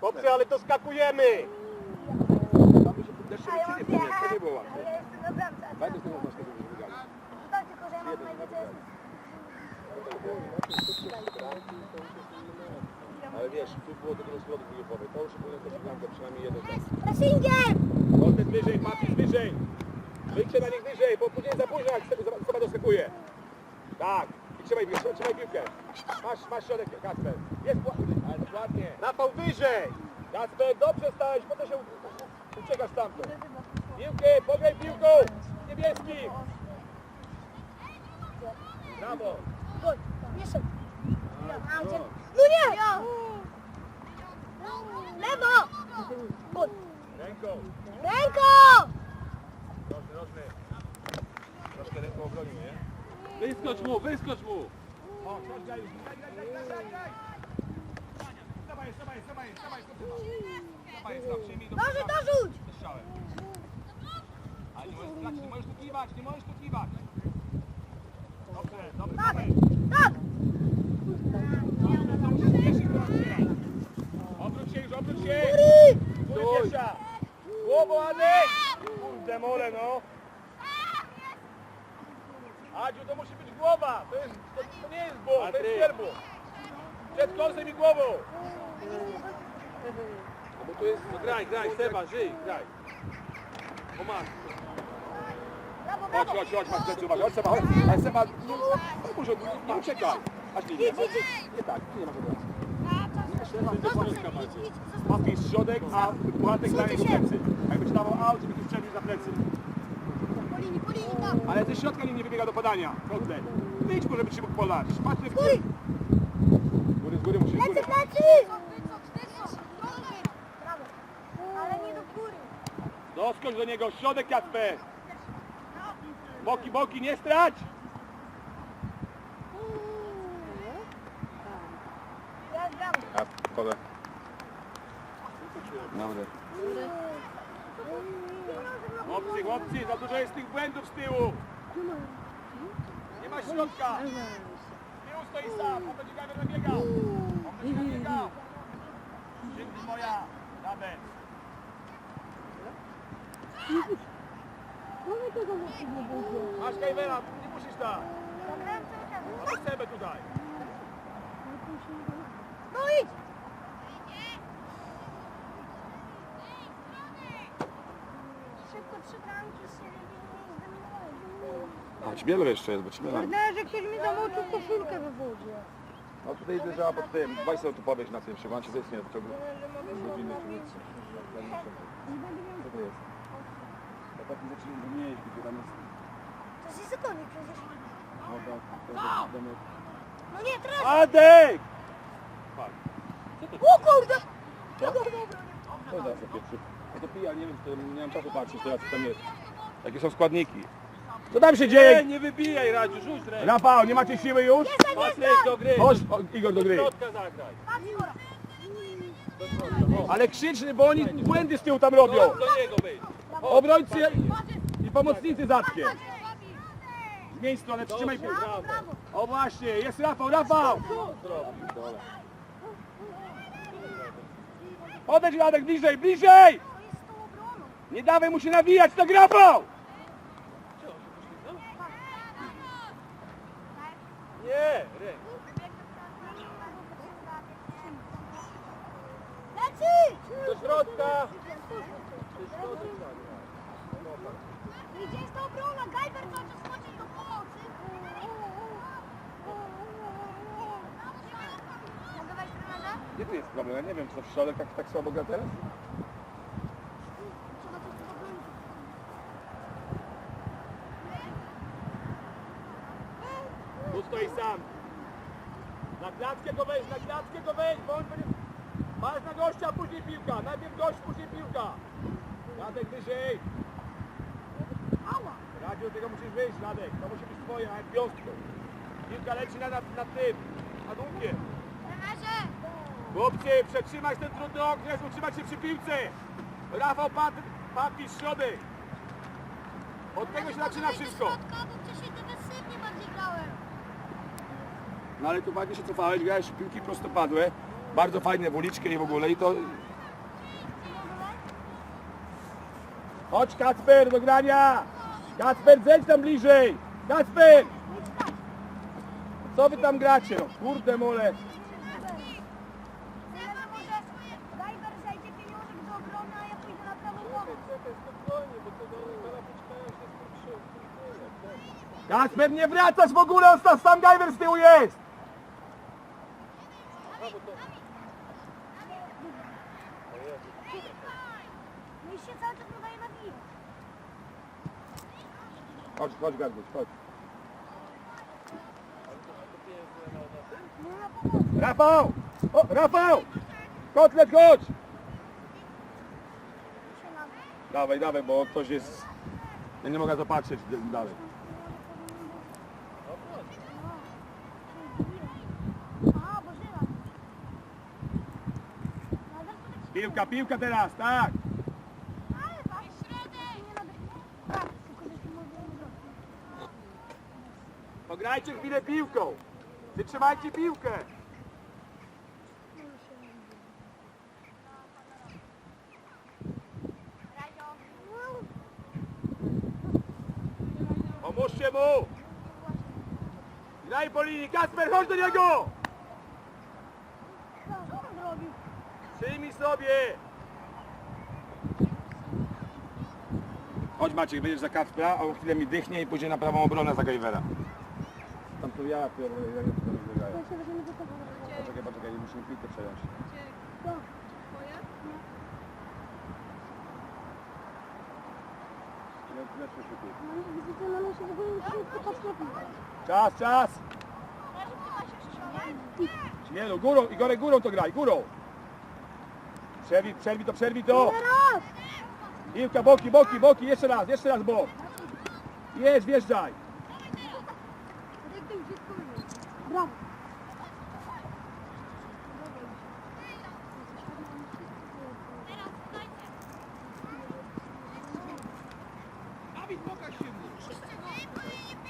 Chłopcy, ale to skakujemy! Ja jestem na bramce. a tylko że ja mam najwięcej Ale wiesz, tu było tego składu grupowej. To już powinno też bramkę, przynajmniej jeden. Pressingiem! Oddech wyżej, Matis wyżej! Wyjdźcie na nich wyżej, bo później za późno, jak Seba doskakuje. Tak, i trzymaj piłkę, trzymaj piłkę. Masz, masz środek, Kasper. Jest, ła- ale dokładnie. Rafał wyżej! Kasper, dobrze stałeś, po to się u- uciekasz stamtąd. Piłkę, pograj piłką! Niebieskim! Brawo! Gol! Nie szedł. No nie! Lewo! Gol! Ręką. Ręką! Rożny, rożny. Troszkę ręką obronił, nie? Wyskocz mu, wyskocz mu! O, graj, graj, graj, graj, graj, graj! Dawaj, dawaj, dawaj, dawaj, dawaj, dawaj, przyjmij do Dorzuć, strzałem. Ale nie możesz grać, nie możesz tu kiwać, nie możesz tu kiwać. Dobrze, dobrze, Tak! dawaj. Tak! Obróć się już, obróć się! Góry pierwsza! Głową, Adek! Kurde mole, no! Adziu, to musi być głowa! To, jest, to, to nie jest ból, to jest sierbu! Przed kąsem i głową! A bo tu jest... No graj, graj, Seba, żyj, graj. Pomaga. Brawo, Chodź, chodź, chodź, masz plecy, uważaj, chodź Seba, chodź! Ale Seba, nie, pomóż, nie, nie uciekaj! Aż idź, idź. nie tak, nie masz idź, zostaw. Papis środek, a Puchatek daje do plecy. Jakby ci dawał aut, żeby tu wszedł za plecy. Linii, po linii, tak! Ale ze środka nie wybiega do podania. Kotle. Wyjdź może, by ci mógł podać. Patrzmy w Góry! góry. Z góry musisz, Plecy, góry. plecy! Brawo! Ale nie do góry! Doskocz do niego, środek Kacper. Boki, boki, nie strać! Ja gram. A, kole. Dobra. Chłopcy, chłopcy, za dużo jest tych błędów z tyłu. Nie ma środka. Z tyłu stoi sam, on będzie gawer nabiegał. On będzie nabiegał. Dzięki moja, nawet. Masz Kajwera, nie musisz czas. Masz Sebę tutaj. No idź! Szybko trzy bramki się nie Śmielo jeszcze jest, bo Śmielo. że ktoś mi zamoczył koszulkę we wodzie. No tutaj leżała pod tym. Weź sobie tu powiesz na tym, czy to jest nie, to godziny. Co to jest? Ja tak zaczynam nie jeździć, bo tam jest... To jest izotonik przecież. No tak, to jest domek. No nie, teraz! Adek! O kurde! Co za za pierwszy? No to pija, nie wiem, to nie mam czasu patrzeć teraz, co tam jest. Jakie są składniki? Co tam się Nie, dzieje? nie wybijaj, Radziu, rzuć rękę. Rafał, nie macie siły już? Jestem, Patryk, jestem! do gry. Chodź, o, Igor, do gry. Środka zagraj. Ale krzyczny, bo oni błędy z tyłu tam robią. Do, do niego wyjdź. Obrońcy i pomocnicy zatkiem. Zmień stronę, przytrzymaj piłkę. O właśnie, jest Rafał, Rafał! Odejdź Radek, bliżej, bliżej! To. Nie dawaj mu się nawijać, tak Rafał! Nie, ręk. Lecy! Do środka. Gdzie jest ta obrona? Gajber cały czas chodzi do pomocy. Mogę tu jest problem? Ja nie wiem, to w środek tak, tak słabo gra teraz? Trzeba coś tu obronić. Tu stoi sam. Na klatkę go weź, na klatkę go weź, bo on będzie... Masz na gościa, później piłka. Najpierw gość, później piłka. Radek wyżej. Radziu, tego musisz wyjść, Radek. To musi być twoje, a piąstką. Piłka leci na, na, na tym, łukiem. Trenerze! Chłopcy, przetrzymać ten trudny okres, utrzymać się przy piłce. Rafał, Pat, Papis, środek. Od tego się zaczyna wszystko. Środka, bo wcześniej defensywnie bardziej grałem. No ale tu ładnie się cofałeś, grałeś piłki prostopadłe, bardzo fajne w uliczkę i w ogóle i to... Chodź Kacper do grania! Kacper, zejdź tam bliżej! Kacper! Co wy tam gracie? Kurde mole. Kacper, nie wracasz w ogóle, sam Gajwer z tyłu jest! No i się cały czas udaje nawijać. Chodź, chodź Garbuś, chodź. Rafał! O, Rafał! Kotlet, chodź! Dawaj, dawaj, bo ktoś jest... Ja nie mogę d- dalej. Piłka, piłka teraz, tak! Ale tak. Nie nade... Tak, tylko że się może nie zrobić. Pograjcie chwilę piłką! Wytrzymajcie piłkę! Pomóżcie mu! Graj po linii, Kasper, chodź do niego! Co on zrobił? Przyjmij sobie! Chodź Maciek, będziesz za Kacpra, a on chwilę mi dychnie i pójdzie na prawą obronę za Gajwera. To ja, pierdolę, ja nie tam Ja się weźmiemy do tego. Poczekaj, poczekaj, musimy piłkę przejąć. Co? No nie, widzicie, no my się w ogóle nie potrafić. Czas, czas! Śmielu, górą, Igorek, górą to graj, górą! Przerwij, przerwij to, przerwij to! Piłka, boki, boki, boki, jeszcze raz, jeszcze raz bok! Jedź, wjeżdżaj! Brawo.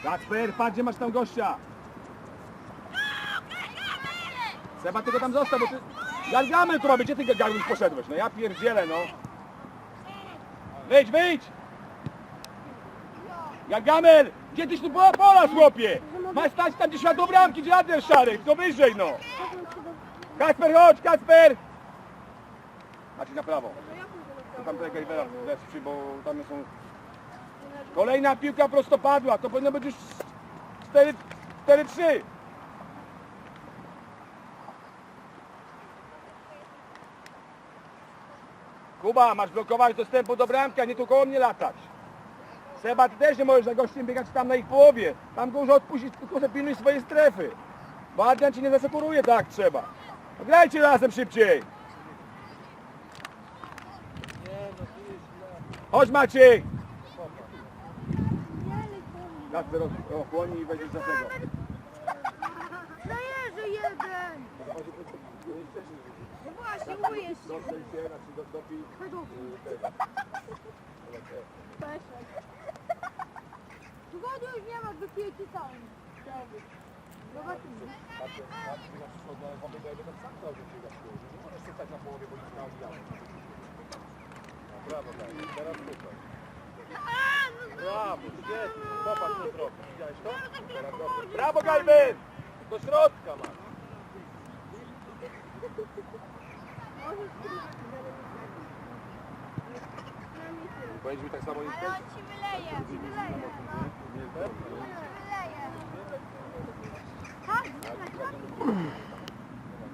Kacper, patrz, gdzie masz tam gościa! Seba, tylko tam został, bo ty... Gargamel ma być, gdzie ty Gargamel poszedłeś? No ja pierdzielę, no! Wyjdź, wyjdź! Gargamel! Gdzie tyś tu po pola, chłopie? Masz stać tam, gdzie światło bramki, gdzie Adrian Szary, to wyżej, no! Kacper, chodź, Kacper! Macie na prawo. To tam tutaj Gajwera wesprzy, bo tam są... Kolejna piłka prostopadła, to powinno być już 4-3. Kuba, masz blokować dostępu do bramki, a nie tu koło mnie latać. Seba, ty też nie możesz za gościem biegać tam na ich połowie. Tam go już odpuścić, tylko pilnuj swojej strefy. Bo Adrian ci nie zasekuruje tak trzeba. No grajcie razem szybciej. Chodź Maciej. Kacper ochłoni i będziesz za tego. No Jezu, jeden! No właśnie, mówię się. Znaczy do, dopij. Wody już nie ma, wypiję ci całą. Zobaczymy. Brawo, świetnie. Popatrz co zrobił. Widziałeś to? Brawo Gajber! Do środka masz. Powiedz mi tak samo nie Ale on ci wyleje, ci wyleje.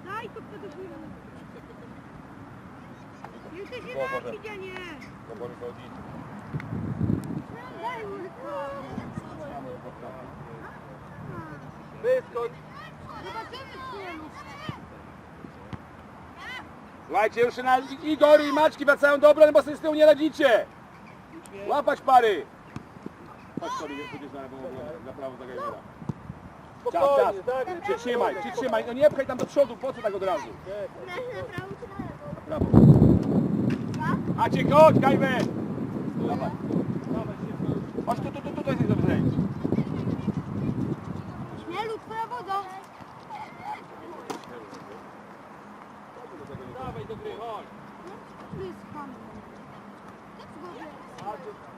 Daj napić, a nie. Wyskocz. Zobaczymy, czy Słuchajcie, już na Igor i Maczki wracają do obrony, bo sobie z tyłu nie radzicie. Łapać pary. Chodź Koli, będziesz na, na, na prawo zagajera. Czas, czas. Przytrzymaj, tak, tak. przytrzymaj. No nie pchaj tam do przodu, po co tak od razu? Na, na prawo czy na lewo? Na prawo. A cię chodź, Kajmer! Dawaj. Chodź tu, tu, tu, tutaj sobie dobrze idź. Nie lub prawo do... Dawaj do gry, chodź. Blisko. Tak w górę.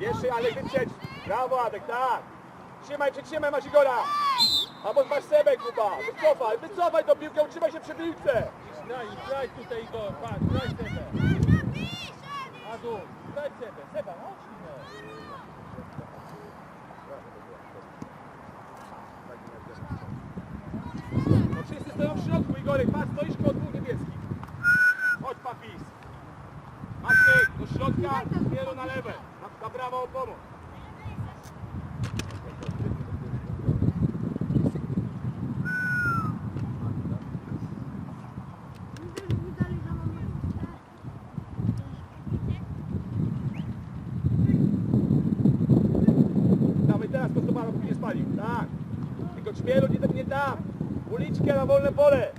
Jeszcze, ale wyprzedź. Brawo, Adek, tak. Trzymaj, przytrzymaj Masigora. Albo masz sebę, Kuba. Wycofaj, wycofaj tą piłkę, utrzymaj się przy piłce. Graj, graj tutaj go, patrz, graj Seba. Adu, graj Seba, Seba, chodź no. No wszyscy stoją w środku, Igorek, patrz, stoisz koło dwóch niebieskich. Chodź, papis. Maciek, do środka, zbiero na lewe. Na, na prawo o pomoc. Everybody!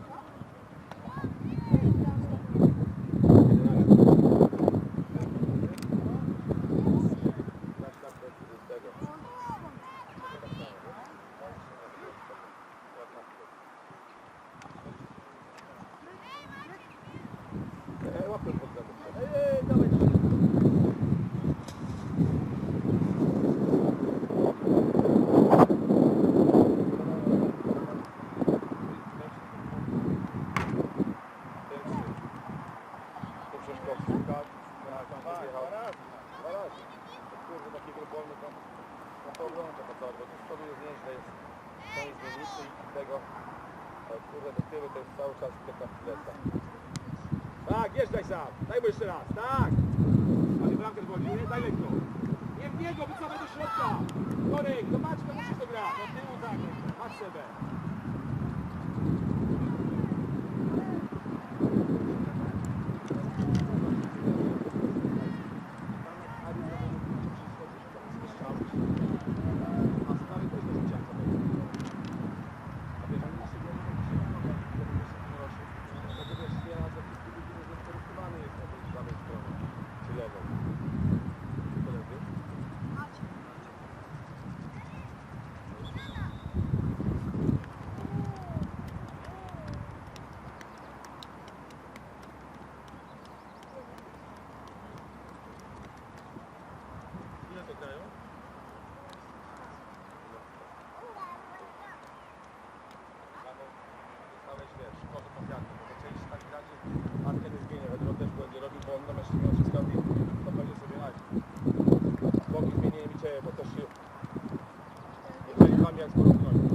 Jeżeli mam jak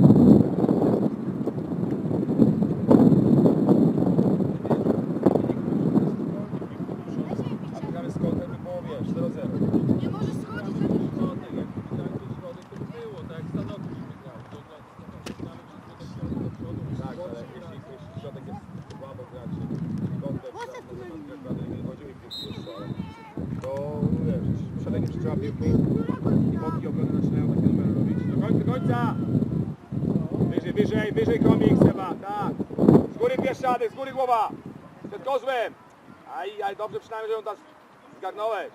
porozmawiać. A gramy z kontem i było, wiesz, 0-0. Nie możesz schodzić, Środek, jak widziałem tu środek, to było, tak jak Stanowski grał. To zaczynamy wszystko do przodu, do przodu. Tak, ale jeśli, jeśli środek jest słabo graczy, kątem, nie chodził i piłki jeszcze, ale to wiesz, środek już trzeba piłki i boki obrony zaczynają takie numery robić. Do końca, do końca! Wyżej, wyżej komik, Seba, tak. Z góry pieszczady, z góry głowa. Przed kozłem. Aj, aj, dobrze przynajmniej, że ją tam zgarnąłeś.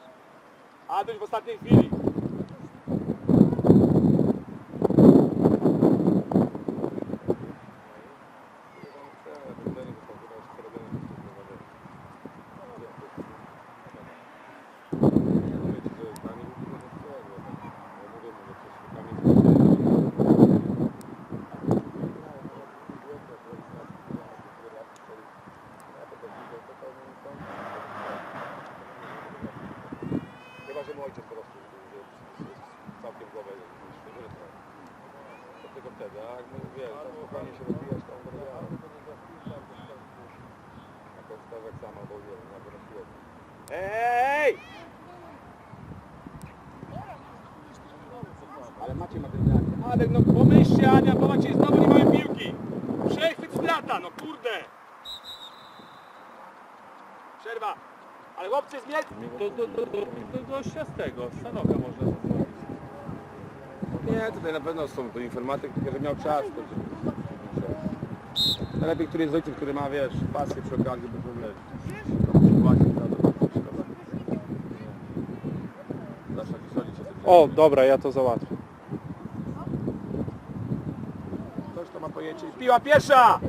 Aduś w ostatniej chwili. Chyba, że mój ojciec po prostu że całkiem głowę wyrytał. To tylko wtedy, a jak my wiesz, tam spokojnie się rozwijać, to on będzie grał. Jako stawek sam albo nie wiem, albo na siłowni. Ej! Ale macie materialnie. Ale no pomyślcie Ania, bo macie znowu nie mają piłki. Przechwyt strata, no kurde. Przerwa. Chłopcy zmień. Do, do, do, do, do gościa z tego, Stanoka można zadzwonić. Nie, tutaj na pewno są to informatyk, tylko że miał czas. To, Najlepiej, który jest ojcem, który ma, wiesz, pasję przy okazji, bo to to to, to szkoda. O, dobra, ja to załatwię. Ktoś to ma pojęcie. Piła pierwsza!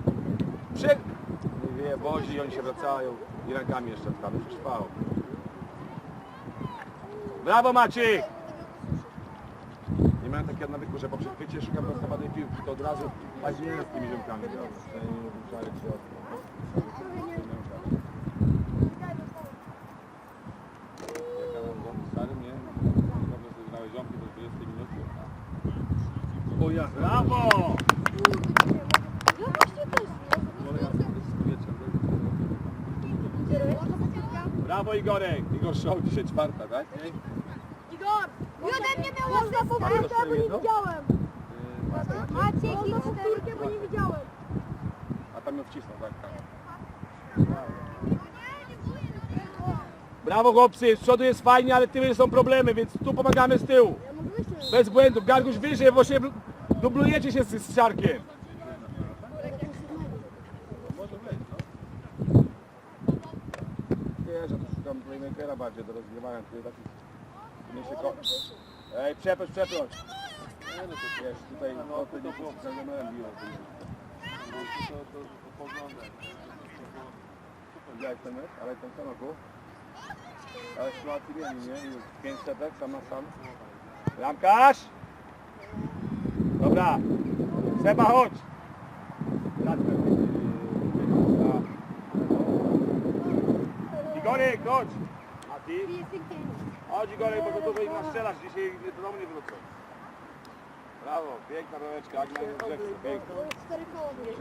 Przy... Nie wie, wozi i oni się wracają. I rękami jeszcze wstaną. Przecież faul. Brawo Maciek! Nie miałem takiego nawyku, że po przechwycie szukam prostopadnej piłki, to od razu październik z tymi ziomkami. grał. To nie lubił żarek się od- Jak ja byłem starym, nie? Dobrze sobie grałeś ziomki do 20 minuty. O ja, brawo! Brawo Igorek! Igor Show dzisiaj czwarta, tak? Łaskę powtórkę, bo nie widziałem. Maciek i powtórkę, bo nie widziałem. A tam ją wcisnął, tak? tak. Brawo chłopcy, z przodu jest fajnie, ale tyły są problemy, więc tu pomagamy z tyłu. Ja. Bez błędów, Garguś wyżej, bo się dublujecie się z, z Szarkiem. Wiesz, że tu szukam playmakera bardziej do rozgrywania, tutaj taki. Ej, przeproś, przeproś. Nie no to wiesz, tutaj no, to nie było z Kandemerem biło. To, to, to poglądam. Widziałeś ten mecz? Ale ten samoku? Ale sytuacji mieli, nie? Już 5 setek, sam na sam. Bramkarz! Dobra. Seba, chodź. Igorek, chodź. Ty? Chodź Igorek, bo to im nastrzelasz. Dzisiaj do domu nie wrócą. Brawo, piękna brameczka, Agnes Jackson, piękna. Cztery koło mnie.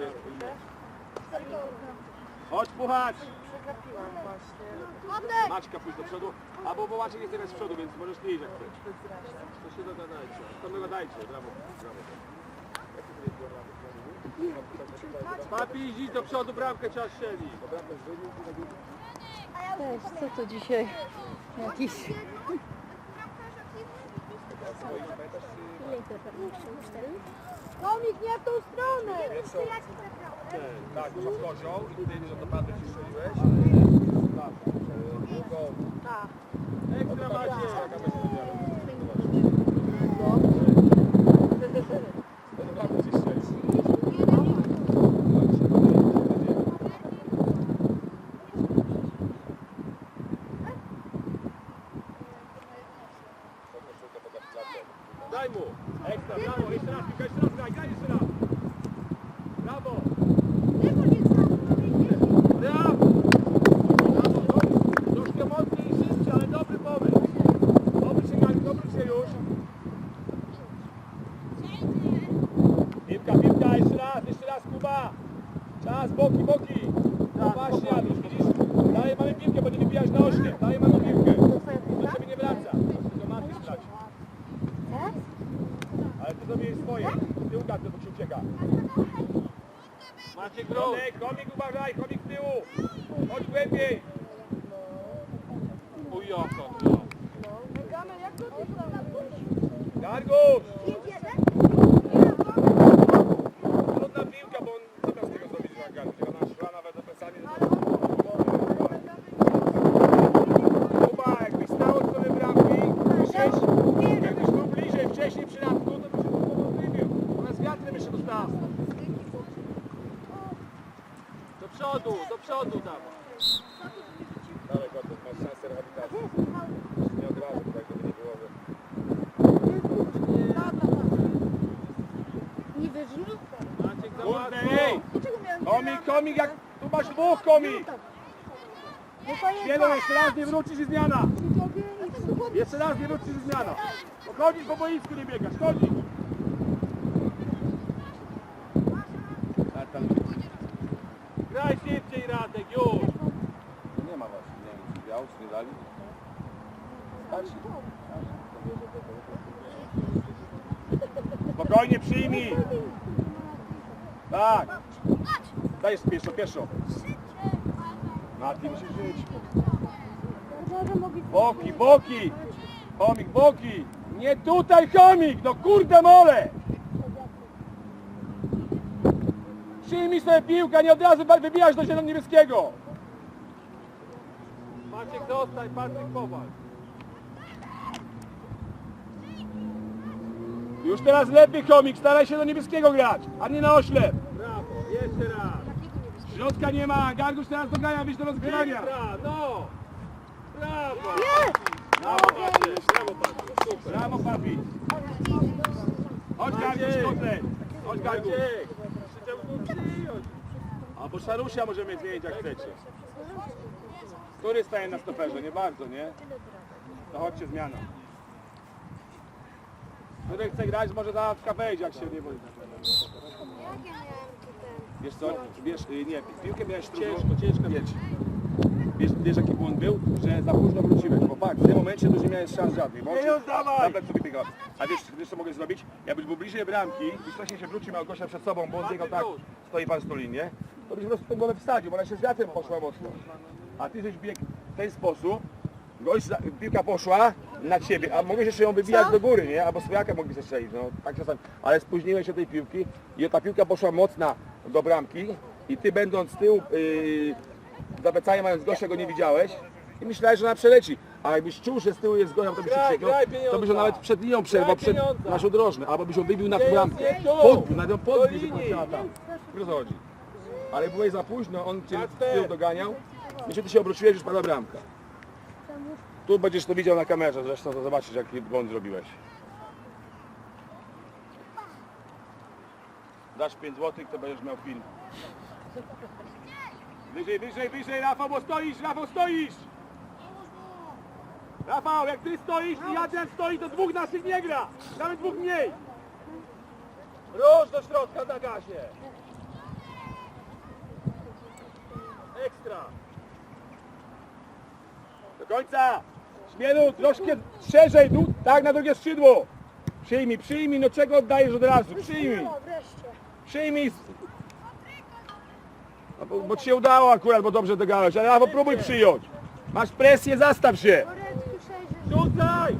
Cztery koło. Chodź puchać. Ładne! Maćka pójdź do przodu, albo bo Maciek jest teraz z przodu, więc możesz nie iść jak chcesz. To się dogadajcie. To dogadajcie, brawo. brawo. Papi, idź do przodu, bramkę trzeba strzelić. Też, co to dzisiaj? Jakiś... Komik, nie w tą stronę! Tak, to masz kozioł i tutaj do dopadu ci strzeliłeś. Tak, długo. Ekstra macie. Do dopadu ci strzelił. Daj mu. Ekstra, brawo, jeszcze raz, piłka, jeszcze raz, graj, graj jeszcze raz. Brawo. Brawo. Brawo, dobrze. Troszkę mocniej i szybciej, ale dobry pomysł. Obróć się, Garek, obróć się już. Piłka, piłka, jeszcze raz, jeszcze raz, Kuba. Czas, boki, boki. No właśnie, Aduś, widzisz? Dalej mamy piłkę, bo nie wybijasz na ośnie. Dalej mamy piłkę. Do ciebie nie wraca. To Mati straci. Ale ty zrobiłeś swoje. Ty ugadł, bo ci ucieka. Macie grą. Chomik, chomik, uważaj, chomik z tyłu. Chodź głębiej. Ujoko. Gargusz. Trudna piłka, bo on co miał z tego zrobić na gardę? Tylko na szła nawet do plecami. Kuba, jakbyś stał od strony bramki, wcześniej, jakbyś był bliżej wcześniej przy radku, to byś go wybił. Ona z wiatrem jeszcze dostała. Do przodu, do przodu tam. Dalej, Gordon, masz szansę rehabilitacji. Nie od razu, tak żeby nie było, że... Nie wierzymy? Maciek Kurde, załatwił. ej! Dlaczego miałem Komik, komik, jak tu komik! No jest Jeden jeszcze raz nie wrócisz i zmiana! dwa. Jeszcze raz nie wrócisz i zmiana! Chodzisz po boisku, nie biegasz, chodzisz! Graj szybciej Radek, już. Nie ma właśnie, nie wiem, czy biał, czy nie dali. Spokojnie przyjmij! Tak! Dajesz pieszo, pieszo. Na tym musisz żyć. Boki, boki! Chomik, boki! Nie tutaj chomik! No kurde mole! Przyjmij sobie piłkę, nie od razu wybijasz do zielonego niebieskiego! Maciek zostań, Patryk powal. Już teraz lepiej komik, staraj się do niebieskiego grać, a nie na oślep. Brawo, jeszcze raz. Środka nie ma, Gargusz teraz dogania, wyjść do rozgrywania. No. Brawo. Brawo Patryk, brawo Patryk, super. Brawo papi. Chodź Gargusz, kotlet. Chodź Gargusz. Albo Szarusia możemy zmienić jak chcecie. Który staje na stoperze? Nie bardzo, nie? To chodźcie zmiana. Który chce grać może za wejść jak się nie boi. Jak ja miałem ten? Wiesz co, wiesz, y, nie, piłkę miałeś. Ciężko, ciężko. Wiesz, wiesz, wiesz jaki błąd był? Że za późno wróciłeś, bo fakt, w tym momencie to nie miałeś szans żadnych. Nie, już dawaj! Sobie biegał. A wiesz, wiesz co mogę zrobić? Jakbyś był bliżej bramki i wcześniej się wrócił, miał gościa przed sobą, bo on biegał tak, stoi pan Stolin, nie? To byś po prostu tę głowę wsadził, bo ona się z wiatrem poszła mocno. A ty żeś biegł w ten sposób, gość, za- piłka poszła na ciebie, a mogłeś jeszcze ją wybijać do góry, nie? Albo swojaka mogli strzelić, no tak czasami. Ale spóźniłeś się tej piłki i ta piłka poszła mocna do bramki i ty będąc z tyłu, yy, mając gościa go nie widziałeś i myślałeś, że ona przeleci. A jakbyś czuł, że z tyłu jest gościem, to byś się Graj, graj to byś pieniądza. ją nawet przed linią przerwał, przed pieniądza. naszą drożną, albo byś ją wybił na bramkę. jest nie tu. Podbił, na nią podbił, Do że linii. poleciała tam. Wiesz o co chodzi. Ale byłeś za późno, on cię z tyłu doganiał. Jeśli ty się obróciłeś, już pada bramka. Tu będziesz to widział na kamerze, zresztą to zobaczysz jaki błąd zrobiłeś. Dasz 5 zł, to będziesz miał film. Wyżej, wyżej, wyżej, Rafał, bo stoisz, Rafał, stoisz! Rafał, jak ty stoisz i Adrian stoi, to dwóch naszych nie gra! Nawet dwóch mniej! Rusz do środka na gazie. Ekstra. Do końca! Śmielu, troszkę szerzej, tu, tak, na drugie skrzydło! Przyjmij, przyjmij, no czego oddajesz od razu? Przyjmij! No. Przyjmij! No, bo, bo ci się udało akurat, bo dobrze dogałeś, ale albo próbuj przyjąć. Masz presję, zastaw się! Korecki przejrzysz. Rzucaj!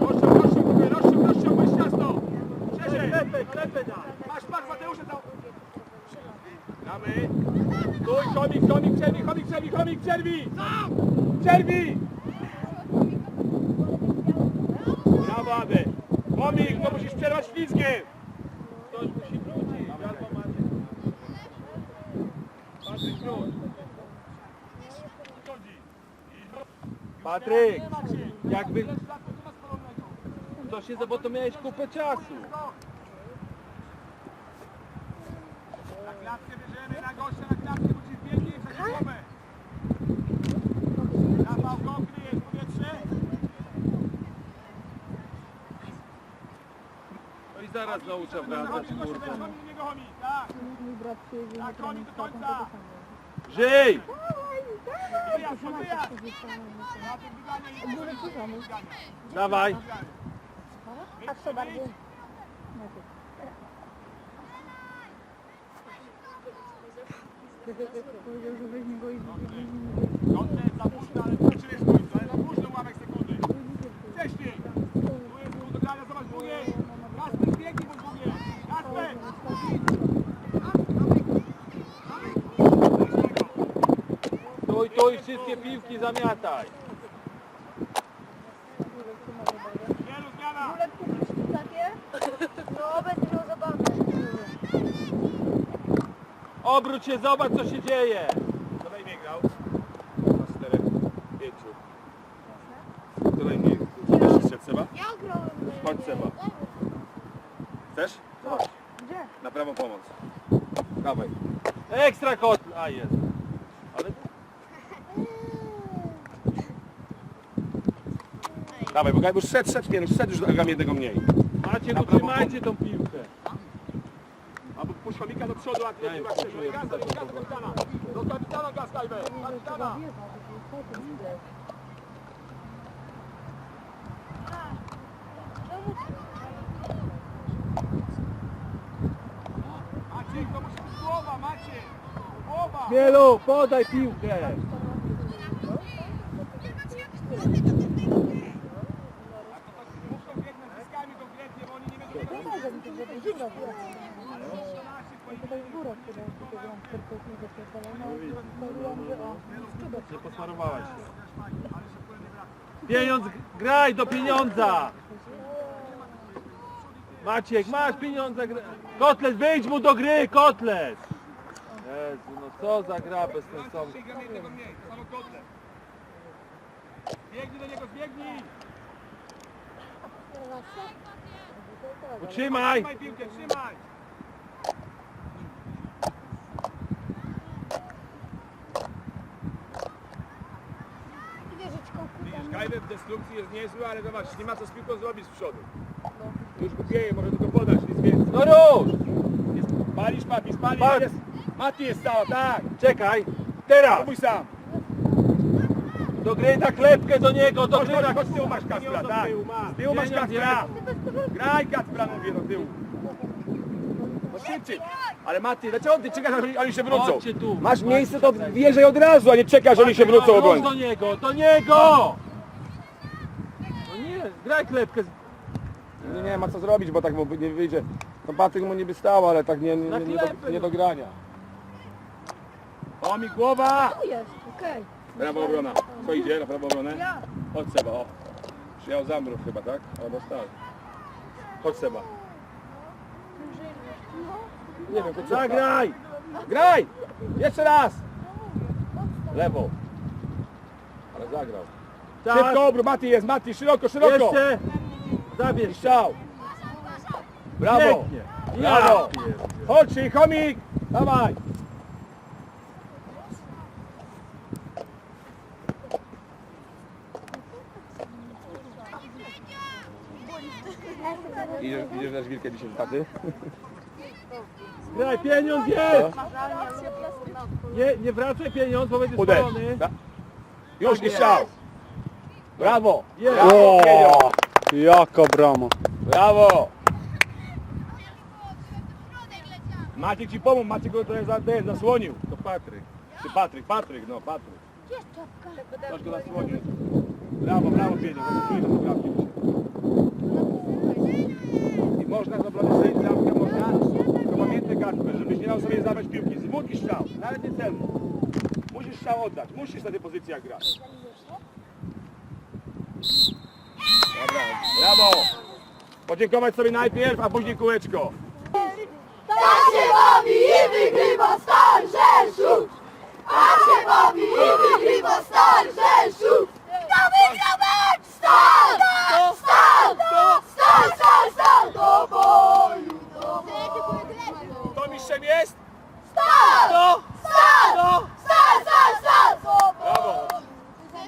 Rozciąg, rozciąg, mówię, rozciąg, rozciąg, weź ciasto! Szerzej! Klepę, klepę daj. Masz, masz Mateusza tam! Damy! Stój, komik, komik, przerwij, komik, przerwij, komik, przerwij! Przerwij! Brawo, Ady! Komik, to musisz przerwać ślizgiem! Ktoś musi wrócić. Albo Maciek. Patryk, wróć. Patryk, jakby... To się za- bo to miałeś kupę czasu. Na klatkę bierzemy, na gościa, na klatkę, bo ci biegnie i głowę. Rafał, go kryjesz, powietrze. No i zaraz nauczę wracać, homi, tak. Tak, homi do końca. Żyj! Wyjazd, wyjazd. Na tym bieganie nie bieganie. Dawaj. A co bardziej? Kontest za późno, ale skończyłeś w końcu, ale za późno ułamek sekundy. Wcześniej. Tu jest pół do grania, zobacz, długie. Kasper, biegnij, bo długie. Kasper! Stój, wszystkie piłki zamiataj. Takie? No, miał. Obróć się, zobacz co się dzieje. Kto najmniej grał? Na czterech, pięciu. Kto najmniej? Chcesz strzec Seba? Ja grałem. Chodź Seba. Chcesz? Chodź. Gdzie? Na prawą pomoc. Dawaj. Ekstra kot. A jest. Ale Dawaj, bo już szedł, szedł, nie, już szedł, już gram jednego mniej. Macie, Na utrzymajcie tą piłkę. Albo puść chomika do przodu, a ty kapitana. że Gaz do kapitana. Do kapitana gaz dajmy. Kapitana. Maciek, to musi być głowa, Maciek. Głowa. Mielu, podaj piłkę. Muszą biegnąć zyskami konkretnie, bo oni nie wiedzą Nie posmarowałaś się. Pieniądz, graj do pieniądza! Maciek, masz pieniądze, gra- Kotlet, wyjdź mu do gry, kotlet! Jezu, no co za gra bezsensowna. Jednego mniej, to samo kotlet. Biegnij do niego, zbiegnij! Utrzymaj! Trzymaj piłkę, trzymaj! Destrukcji jest niezły, ale zobacz, nie ma co z piłką zrobić z przodu. Już głupieje, może tylko podać, nic więcej. No rusz! Jest, palisz, papi, spalisz, Pal- jest. Mati jest stała, tak. Czekaj! Teraz! Próbuj sam. Do gry na klepkę do niego, do Chodź, chodź, chodź z tyłu masz Kacpra, tak. z tyłu masz. Kacpra. Graj Kacpra, mówię, do tyłu. No szybciej. Ale Mati, dlaczego ty czekasz, aż oni- oni się wrócą? Chodźcie tu. Masz miejsce, to wjeżdżaj od razu, a nie czekasz, że oni się wrócą do niego, do niego! Nie, graj klepkę. Nie, nie ma co zrobić, bo tak mu nie wyjdzie. No Patryk mu niby stał, ale tak nie, nie, nie, nie, do, nie no. do grania. O mi głowa! Tu jest, okej. Prawa obrona. Kto idzie na prawą obronę? Chodź Seba, o. Przyjechał Zambrów chyba, tak? Albo tak. Chodź Seba. Nie wiem, to co? Zagraj! Graj! Jeszcze raz! Lewo. Ale zagrał. Tak, Szybko obrót, Mati jest, Mati, szeroko, szeroko! jeszcze! I Zabierz się. strzał! Brawo! Pięknie. Brawo! Ja. Chodź, czyli chomik! Dawaj! Idziesz, idziesz na żwirkę dzisiaj taty? Graj, pieniądz jest! Nie, nie wracaj pieniądz, bo będzie Uderz! spalony. Da- Już nie strzał! Brawo! Jest. Brawo! Kielio. Jaka brama. Brawo! Maciek ci pomógł, Maciek go trochę za, ten, zasłonił. To Patryk. Czy Patryk, Patryk, no Patryk. Ktoś go zasłonił. Brawo, brawo bramki. I można z obrony strzelić bramkę, można. Tylko pamiętaj Kacper, żebyś nie dał sobie zabrać piłki. Z wódki strzał, nawet nie celny. Musisz strzał oddać, musisz na tej pozycjach grać. Dobra, brawo! Podziękować sobie najpierw, a później kółeczko. Tak się bawi i wygrywa Stal Rzeszów! Tak się bawi i wygrywa Stal Rzeszów! Kto wygra mecz? Stal! Stal! Stal, stal, stal! Do boju, do boju! Kto mistrzem jest? Stal!